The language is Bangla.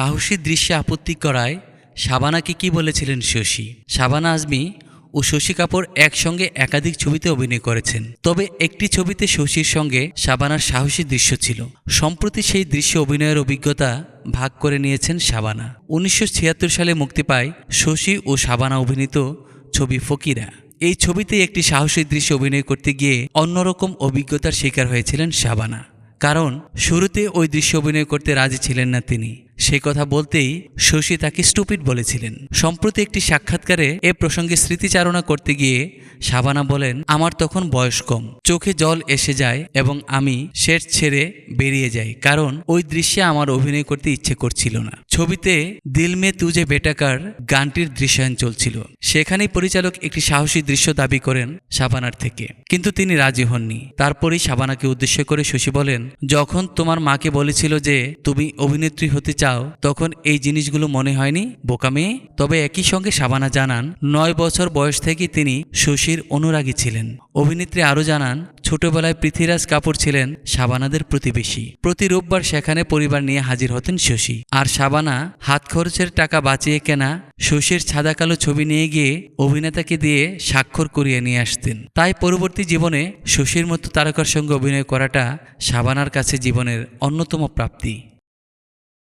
সাহসী দৃশ্যে আপত্তি করায় শাবানাকে কি বলেছিলেন শশী? শাবানা আজমি ও শশী কাপুর একসঙ্গে একাধিক ছবিতে অভিনয় করেছেন। তবে একটি ছবিতে শশীর সঙ্গে শাবানার সাহসী দৃশ্য ছিল। সম্প্রতি সেই দৃশ্য অভিনয়ের অভিজ্ঞতা ভাগ করে নিয়েছেন শাবানা। উনিশশো ছিয়াত্তর সালে মুক্তি পায় শশী ও শাবানা অভিনীত ছবি ফকিরা। এই ছবিতে একটি সাহসী দৃশ্য অভিনয় করতে গিয়ে অন্যরকম অভিজ্ঞতার শিকার হয়েছিলেন শাবানা। কারণ শুরুতে ওই দৃশ্য অভিনয় করতে রাজি ছিলেন না তিনি। সে কথা বলতেই শশী তাকে স্টুপিড বলেছিলেন। সম্প্রতি একটি সাক্ষাৎকারে এ প্রসঙ্গে স্মৃতিচারণা করতে গিয়ে শাবানা বলেন, আমার তখন বয়স কম। চোখে জল এসে যায় এবং আমি সেট ছেড়ে বেরিয়ে যাই, কারণ ওই দৃশ্যে আমার অভিনয় করতে ইচ্ছে করছিল না। ছবিতে দিল মে তুজে বেটাকার গানটির দৃশ্যায়ন চলছিল। সেখানেই পরিচালক একটি সাহসী দৃশ্য দাবি করেন শাবানার থেকে। কিন্তু তিনি রাজি হননি। তারপরেই শাবানাকে উদ্দেশ্য করে শশী বলেন, যখন তোমার মাকে বলেছিল যে তুমি অভিনেত্রী হতে চাও তখন এই জিনিসগুলো মনে হয়নি বোকা মেয়ে। তবে একই সঙ্গে শাবানা জানান, নয় বছর বয়স থেকে তিনি শশীর অনুরাগী ছিলেন। অভিনেত্রী আরও জানান, ছোটবেলায় পৃথ্বীরাজ কাপুর ছিলেন শাবানাদের প্রতিবেশী। প্রতি রোববার সেখানে পরিবার নিয়ে হাজির হতেন শশী। আর শাবানা হাত খরচের টাকা বাঁচিয়ে কেনা শশীর ছাদা কালো ছবি নিয়ে গিয়ে অভিনেতাকে দিয়ে স্বাক্ষর করিয়ে নিয়ে আসতেন। তাই পরবর্তী জীবনে শশীর মতো তারকার সঙ্গে অভিনয় করাটা শাবানার কাছে জীবনের অন্যতম প্রাপ্তি।